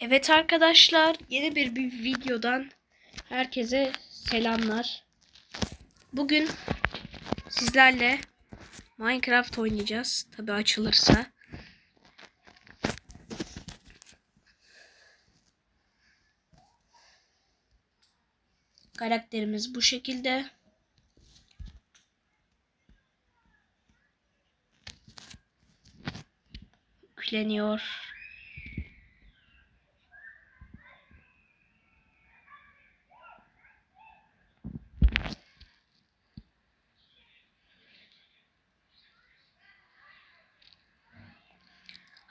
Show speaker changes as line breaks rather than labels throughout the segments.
Evet arkadaşlar yeni bir, bir videodan herkese selamlar. Bugün sizlerle Minecraft oynayacağız. Tabi açılırsa. Karakterimiz bu şekilde. Yükleniyor.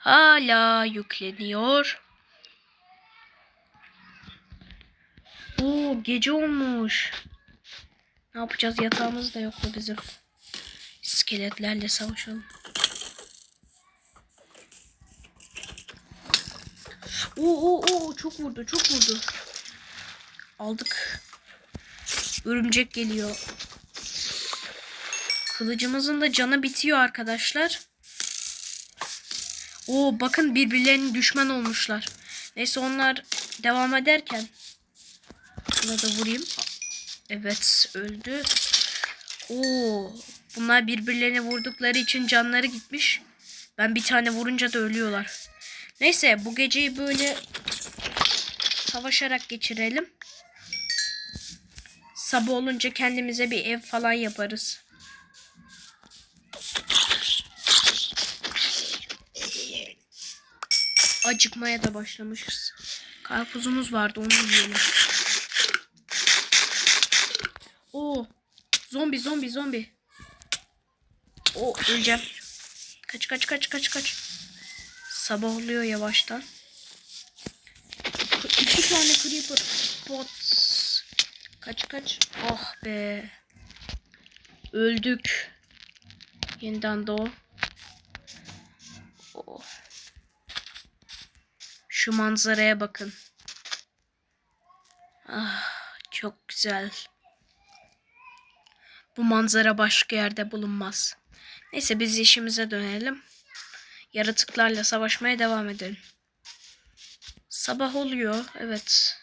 Hala yükleniyor. Oo gece olmuş. Ne yapacağız? Yatağımız da yok mu bizim? İskeletlerle savaşalım. Oo oo oo çok vurdu, çok vurdu. Aldık. Örümcek geliyor. Kılıcımızın da canı bitiyor arkadaşlar. Oo bakın birbirlerinin düşman olmuşlar. Neyse onlar devam ederken buna da vurayım. Evet öldü. Oo bunlar birbirlerine vurdukları için canları gitmiş. Ben bir tane vurunca da ölüyorlar. Neyse bu geceyi böyle savaşarak geçirelim. Sabah olunca kendimize bir ev falan yaparız. Acıkmaya da başlamışız. Karpuzumuz vardı onu yiyelim. Oo, zombi zombi zombi. O öleceğim. Kaç kaç kaç kaç kaç. Sabah oluyor yavaştan. İki tane creeper bot. Kaç kaç. Oh be. Öldük. Yeniden doğ. Şu manzaraya bakın. Ah, çok güzel. Bu manzara başka yerde bulunmaz. Neyse biz işimize dönelim. Yaratıklarla savaşmaya devam edelim. Sabah oluyor. Evet.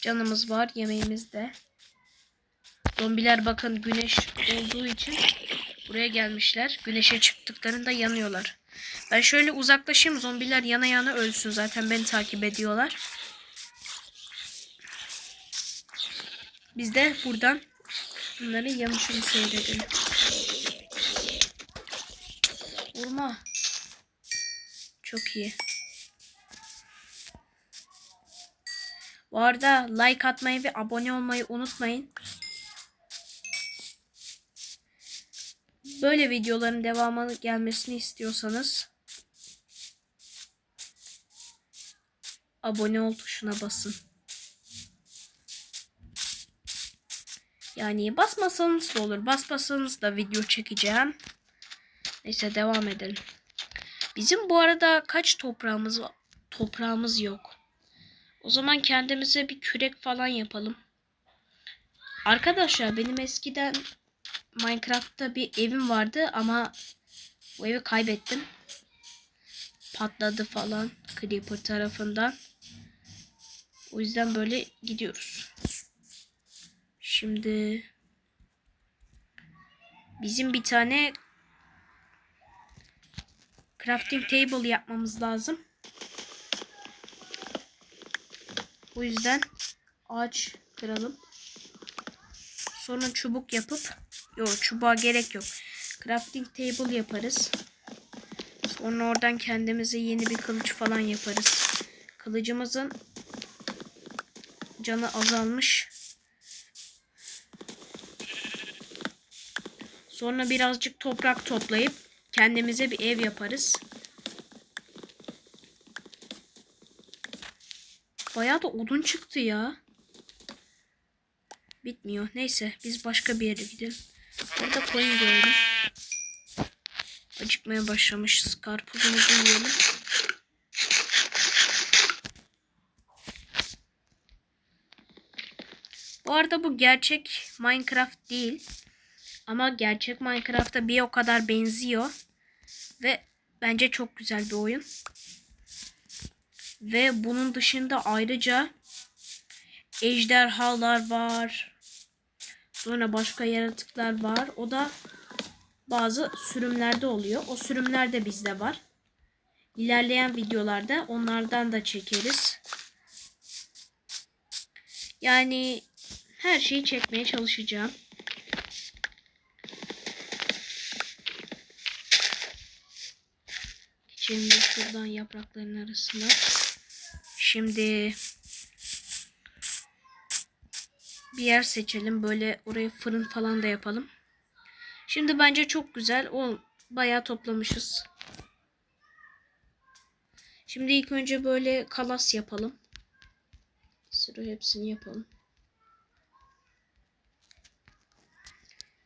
Canımız var. Yemeğimiz de. Zombiler bakın güneş olduğu için buraya gelmişler. Güneşe çıktıklarında yanıyorlar. Ben şöyle uzaklaşayım. Zombiler yana yana ölsün. Zaten beni takip ediyorlar. Biz de buradan bunları yanışını seyredelim. Vurma. Çok iyi. Bu arada like atmayı ve abone olmayı unutmayın. Böyle videoların devamı gelmesini istiyorsanız abone ol tuşuna basın. Yani basmasanız da olur. Basmasanız da video çekeceğim. Neyse devam edelim. Bizim bu arada kaç toprağımız? Toprağımız yok. O zaman kendimize bir kürek falan yapalım. Arkadaşlar benim eskiden Minecraft'ta bir evim vardı ama bu evi kaybettim. Patladı falan Creeper tarafından. O yüzden böyle gidiyoruz. Şimdi bizim bir tane crafting table yapmamız lazım. O yüzden ağaç kıralım. Sonra çubuk yapıp yok çubuğa gerek yok. Crafting table yaparız. Sonra oradan kendimize yeni bir kılıç falan yaparız. Kılıcımızın canı azalmış. Sonra birazcık toprak toplayıp kendimize bir ev yaparız. Bayağı da odun çıktı ya. Bitmiyor. Neyse biz başka bir yere gidelim. Burada koyun gördüm. Acıkmaya başlamışız. Karpuzumuzu yiyelim. Bu arada bu gerçek Minecraft değil. Ama gerçek Minecraft'a bir o kadar benziyor. Ve Bence çok güzel bir oyun. Ve bunun dışında ayrıca ejderhalar var. Sonra başka yaratıklar var. O da bazı sürümlerde oluyor. O sürümler de bizde var. İlerleyen videolarda onlardan da çekeriz. Yani her şeyi çekmeye çalışacağım. De şuradan yaprakların arasına. Şimdi bir yer seçelim. Böyle oraya fırın falan da yapalım. Şimdi bence çok güzel. O bayağı toplamışız. Şimdi ilk önce böyle kalas yapalım. Sıra hepsini yapalım.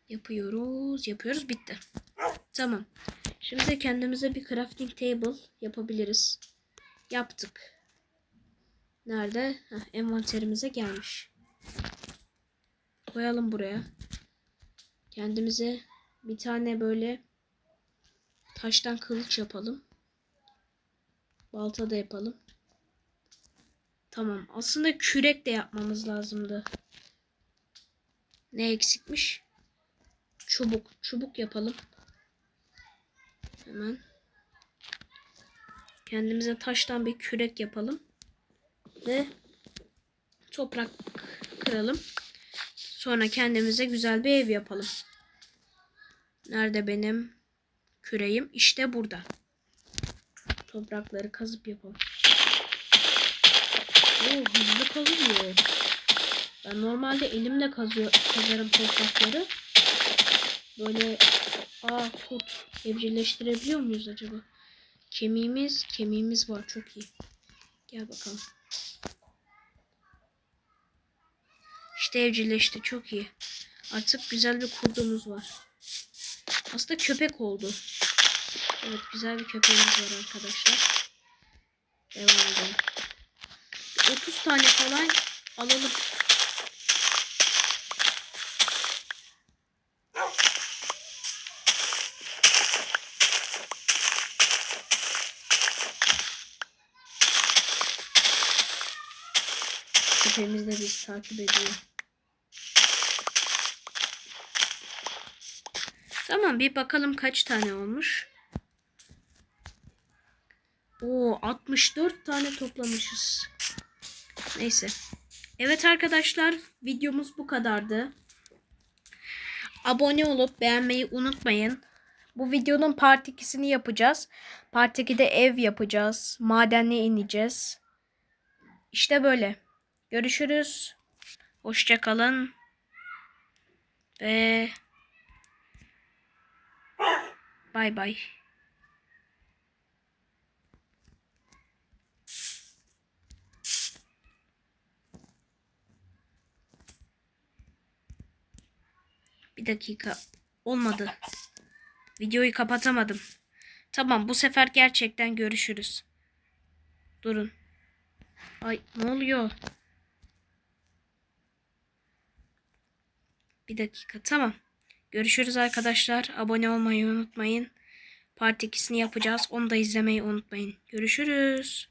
Yapıyoruz, yapıyoruz. Bitti. Tamam. Şimdi kendimize bir crafting table yapabiliriz. Yaptık. Nerede? Heh, envanterimize gelmiş. Koyalım buraya. Kendimize bir tane böyle taştan kılıç yapalım. Balta da yapalım. Tamam. Aslında kürek de yapmamız lazımdı. Ne eksikmiş? Çubuk. Çubuk yapalım. Hemen. Kendimize taştan bir kürek yapalım. Ve toprak kıralım. Sonra kendimize güzel bir ev yapalım. Nerede benim küreğim? İşte burada. Toprakları kazıp yapalım. Oo, hızlı kazılıyor. Ben normalde elimle kazıyor, kazarım toprakları. Böyle aa kurt evcilleştirebiliyor muyuz acaba? Kemiğimiz, kemiğimiz var çok iyi. Gel bakalım. İşte evcilleşti çok iyi. Artık güzel bir kurdumuz var. Aslında köpek oldu. Evet güzel bir köpeğimiz var arkadaşlar. Devam edelim. 30 tane falan alalım. Köpeğimiz de bizi takip ediyor. Tamam bir bakalım kaç tane olmuş. Oo 64 tane toplamışız. Neyse. Evet arkadaşlar videomuz bu kadardı. Abone olup beğenmeyi unutmayın. Bu videonun part 2'sini yapacağız. Part 2'de ev yapacağız. Madenle ineceğiz. İşte böyle. Görüşürüz. Hoşça kalın. Ve bay bay. Bir dakika. Olmadı. Videoyu kapatamadım. Tamam bu sefer gerçekten görüşürüz. Durun. Ay ne oluyor? Bir dakika tamam. Görüşürüz arkadaşlar. Abone olmayı unutmayın. Part 2'sini yapacağız. Onu da izlemeyi unutmayın. Görüşürüz.